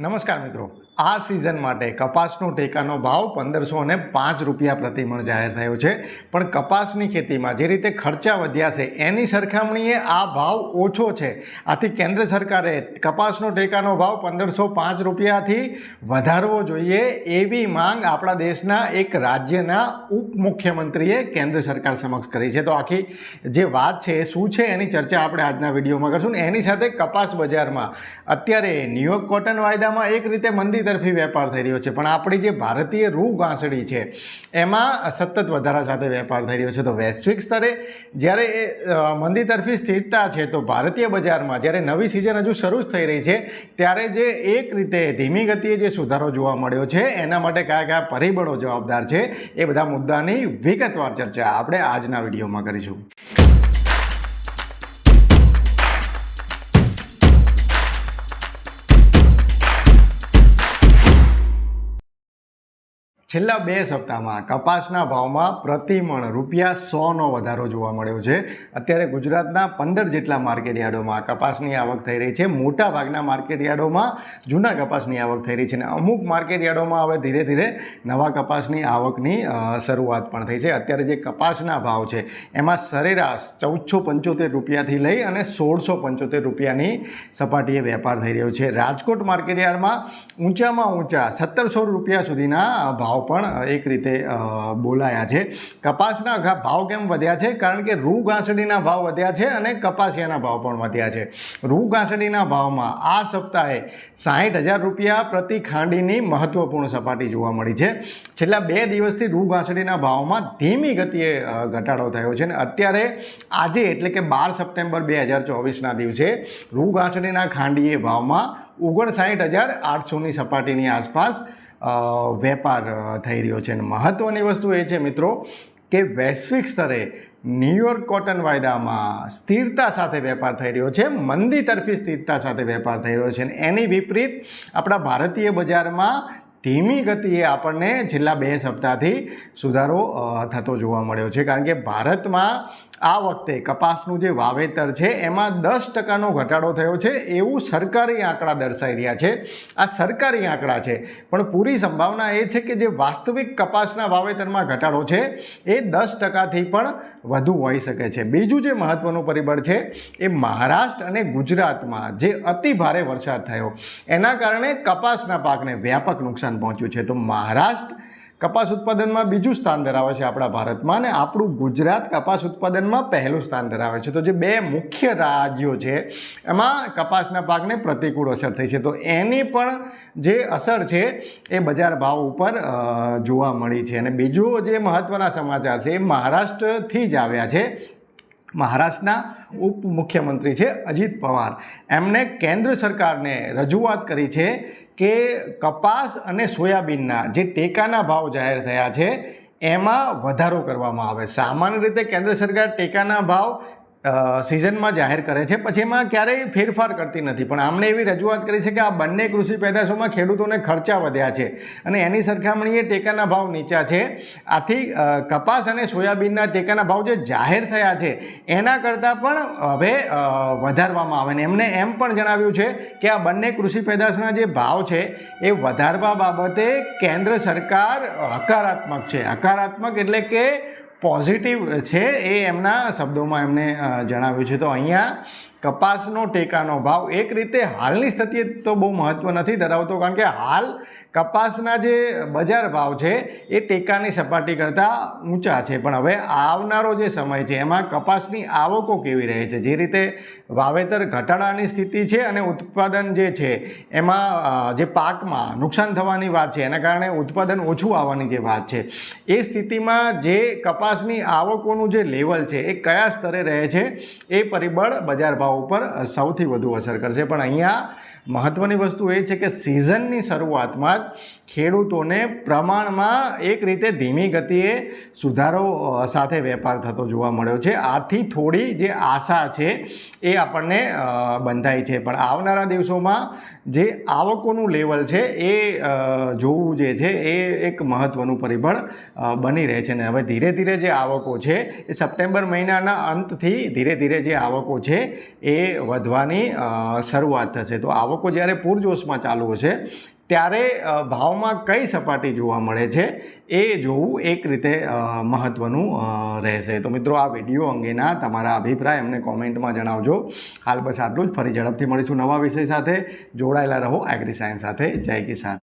નમસ્કાર મિત્રો. આ સિઝન માટે કપાસનો ટેકાનો ભાવ પંદરસો અને પાંચ રૂપિયા પ્રતિમણ જાહેર થયો છે. પણ કપાસની ખેતીમાં જે રીતે ખર્ચા વધ્યા છે, એની સરખામણીએ આ ભાવ ઓછો છે. આથી કેન્દ્ર સરકારે કપાસનો ટેકાનો ભાવ પંદરસો પાંચ રૂપિયાથી વધારવો જોઈએ એવી માંગ આપણા દેશના એક રાજ્યના ઉપમુખ્યમંત્રીએ કેન્દ્ર સરકાર સમક્ષ કરી છે. તો આખી જે વાત છે શું છે, એની ચર્ચા આપણે આજના વિડીયોમાં કરશું. એની સાથે કપાસ બજારમાં અત્યારે ન્યુયોર્ક કોટન વાયદામાં એક રીતે મંદી તરફી વેપાર થઈ રહ્યો છે. પણ આપણી જે ભારતીય રૂ ઘાસડી છે, એમાં સતત વધારા સાથે વેપાર થઈ રહ્યો છે. તો વૈશ્વિક સ્તરે જ્યારે એ મંદી તરફી સ્થિરતા છે, તો ભારતીય બજારમાં જ્યારે નવી સિઝન હજુ શરૂ જ થઈ રહી છે, ત્યારે જે એક રીતે ધીમી ગતિએ જે સુધારો જોવા મળ્યો છે, એના માટે કયા કયા પરિબળો જવાબદાર છે, એ બધા મુદ્દાની વિગતવાર ચર્ચા આપણે આજના વિડીયોમાં કરીશું. છેલ્લા બે સપ્તાહમાં કપાસના ભાવમાં પ્રતિમણ રૂપિયા સોનો વધારો જોવા મળ્યો છે. અત્યારે ગુજરાતના પંદર જેટલા માર્કેટ યાર્ડોમાં કપાસની આવક થઈ રહી છે. મોટા ભાગના માર્કેટ યાર્ડોમાં જૂના કપાસની આવક થઈ રહી છે અને અમુક માર્કેટ યાર્ડોમાં હવે ધીરે ધીરે નવા કપાસની આવકની શરૂઆત પણ થઈ છે. અત્યારે જે કપાસના ભાવ છે, એમાં સરેરાશ ચૌદસો પંચોતેર રૂપિયાથી લઈ અને સોળસો પંચોતેર રૂપિયાની સપાટીએ વેપાર થઈ રહ્યો છે. રાજકોટ માર્કેટ યાર્ડમાં ઊંચામાં ઊંચા સત્તરસો રૂપિયા સુધીના ભાવ પણ એક રીતે બોલાયા છે. કપાસના ભાવ કેમ વધ્યા છે? કારણ કે રૂ ઘાસડીના ભાવ વધ્યા છે અને કપાસિયાના ભાવ પણ વધ્યા છે. રૂ ઘાસડીના ભાવમાં આ સપ્તાહે સાહીઠ હજાર રૂપિયા પ્રતિ ખાંડીની મહત્વપૂર્ણ સપાટી જોવા મળી છે. છેલ્લા બે દિવસથી રૂ ઘાસડીના ભાવમાં ધીમી ગતિએ ઘટાડો થયો છે અને અત્યારે આજે એટલે કે બાર સપ્ટેમ્બર બે હજાર ચોવીસના દિવસે રૂ ઘાસડીના ખાંડીએ ભાવમાં ઓગણસાઠ હજાર આઠસોની સપાટીની આસપાસ વેપાર થઈ રહ્યો છે. અને મહત્ત્વની વસ્તુ એ છે મિત્રો કે વૈશ્વિક સ્તરે ન્યુયોર્ક કોટન વાયદામાં સ્થિરતા સાથે વેપાર થઈ રહ્યો છે. મંદી તરફી સ્થિરતા સાથે વેપાર થઈ રહ્યો છે. અને એની વિપરીત આપણા ભારતીય બજારમાં ધીમી ગતિએ આપણને છેલ્લા બે સપ્તાહથી સુધારો થતો જોવા મળ્યો છે. કારણ કે ભારતમાં આ વખતે કપાસનું જે વાવેતર છે, એમાં દસ ટકાનો ઘટાડો થયો છે. એવું સરકારી આંકડા દર્શાવી રહ્યા છે. આ સરકારી આંકડા છે. પણ પૂરી સંભાવના એ છે કે જે વાસ્તવિક કપાસના વાવેતરમાં ઘટાડો છે, એ દસ ટકાથી પણ વધુ હોઈ શકે છે. બીજું જે મહત્ત્વનું પરિબળ છે, એ મહારાષ્ટ્ર અને ગુજરાતમાં જે અતિ ભારે વરસાદ થયો, એના કારણે કપાસના પાકને વ્યાપક નુકસાન પહોંચ્યું છે. તો મહારાષ્ટ્ર કપાસ ઉત્પાદનમાં બીજું સ્થાન ધરાવે છે આપણા ભારતમાં અને આપણું ગુજરાત કપાસ ઉત્પાદનમાં પહેલું સ્થાન ધરાવે છે. તો જે બે મુખ્ય રાજ્યો છે, એમાં કપાસના પાકને પ્રતિકૂળ અસર થઈ છે. તો એની પણ જે અસર છે, એ બજાર ભાવ ઉપર જોવા મળી છે. અને બીજું જે મહત્ત્વના સમાચાર છે, એ મહારાષ્ટ્રથી જ આવ્યા છે. મહારાષ્ટ્રના ઉપમુખ્યમંત્રી છે અજીત પવાર. એમણે કેન્દ્ર સરકારને રજૂઆત કરી છે કે કપાસ અને સોયાબીનના જે ટેકાના ભાવ જાહેર થયા છે, એમાં વધારો કરવામાં આવે. સામાન્ય રીતે કેન્દ્ર સરકાર ટેકાના ભાવ સિઝનમાં જાહેર કરે છે. પછી એમાં ક્યારેય ફેરફાર કરતી નથી. પણ આમણે એવી રજૂઆત કરી છે કે આ બંને કૃષિ પેદાશોમાં ખેડૂતોને ખર્ચા વધ્યા છે અને એની સરખામણીએ ટેકાના ભાવ નીચા છે. આથી કપાસ અને સોયાબીનના ટેકાના ભાવ જે જાહેર થયા છે, એના કરતાં પણ હવે વધારવામાં આવે ને એમને એમ પણ જણાવ્યું છે કે આ બંને કૃષિ પેદાશના જે ભાવ છે, એ વધારવા બાબતે કેન્દ્ર સરકાર હકારાત્મક છે. હકારાત્મક એટલે કે પોઝિટિવ છે એ એમના શબ્દોમાં એમને જણાવ્યું છે. તો અહીંયા કપાસનો ટેકાનો ભાવ એક રીતે હાલની સ્થિતિએ તો બહુ મહત્ત્વ નથી ધરાવતો, કારણ કે હાલ કપાસના જે બજાર ભાવ છે એ ટેકાની સપાટી કરતાં ઊંચા છે. પણ હવે આવનારો જે સમય છે, એમાં કપાસની આવકો કેવી રહે છે? જે રીતે વાવેતર ઘટાડાની સ્થિતિ છે અને ઉત્પાદન જે છે, એમાં જે પાકમાં નુકસાન થવાની વાત છે, એના કારણે ઉત્પાદન ઓછું આવવાની જે વાત છે, એ સ્થિતિમાં જે કપાસની આવકોનું જે લેવલ છે એ કયા સ્તરે રહે છે એ પરિબળ બજાર ભાવ ઉપર સૌથી વધુ અસર કરશે. પણ અહીંયા મહત્ત્વની વસ્તુ એ છે કે સિઝનની શરૂઆતમાં જ ખેડૂતોને પ્રમાણમાં એક રીતે ધીમી ગતિએ સુધારો સાથે વેપાર થતો જોવા મળ્યો છે. આથી થોડી જે આશા છે એ આપણને બંધાય છે. પણ આવનારા દિવસોમાં જે આવકોનું લેવલ છે એ જોવું જે છે એ એક મહત્ત્વનું પરિબળ બની રહે છે. ને હવે ધીરે ધીરે જે આવકો છે એ સપ્ટેમ્બર મહિનાના અંતથી ધીરે ધીરે જે આવકો છે એ વધવાની શરૂઆત થશે. તો આવકો જ્યારે પૂરજોશમાં ચાલુ હશે ત્યારે ભાવમાં કઈ સપાટી જોવા મળે છે, એ જોવું એક રીતે મહત્ત્વનું રહેશે. તો મિત્રો આ વીડિયો અંગેના તમારા અભિપ્રાય અમને કોમેન્ટમાં જણાવજો. હાલ બસ આટલું જ. ફરી ઝડપથી મળીશું નવા વિષય સાથે. જોડાયેલા રહો એગ્રી સાયન્સ સાથે. જય કિસાન.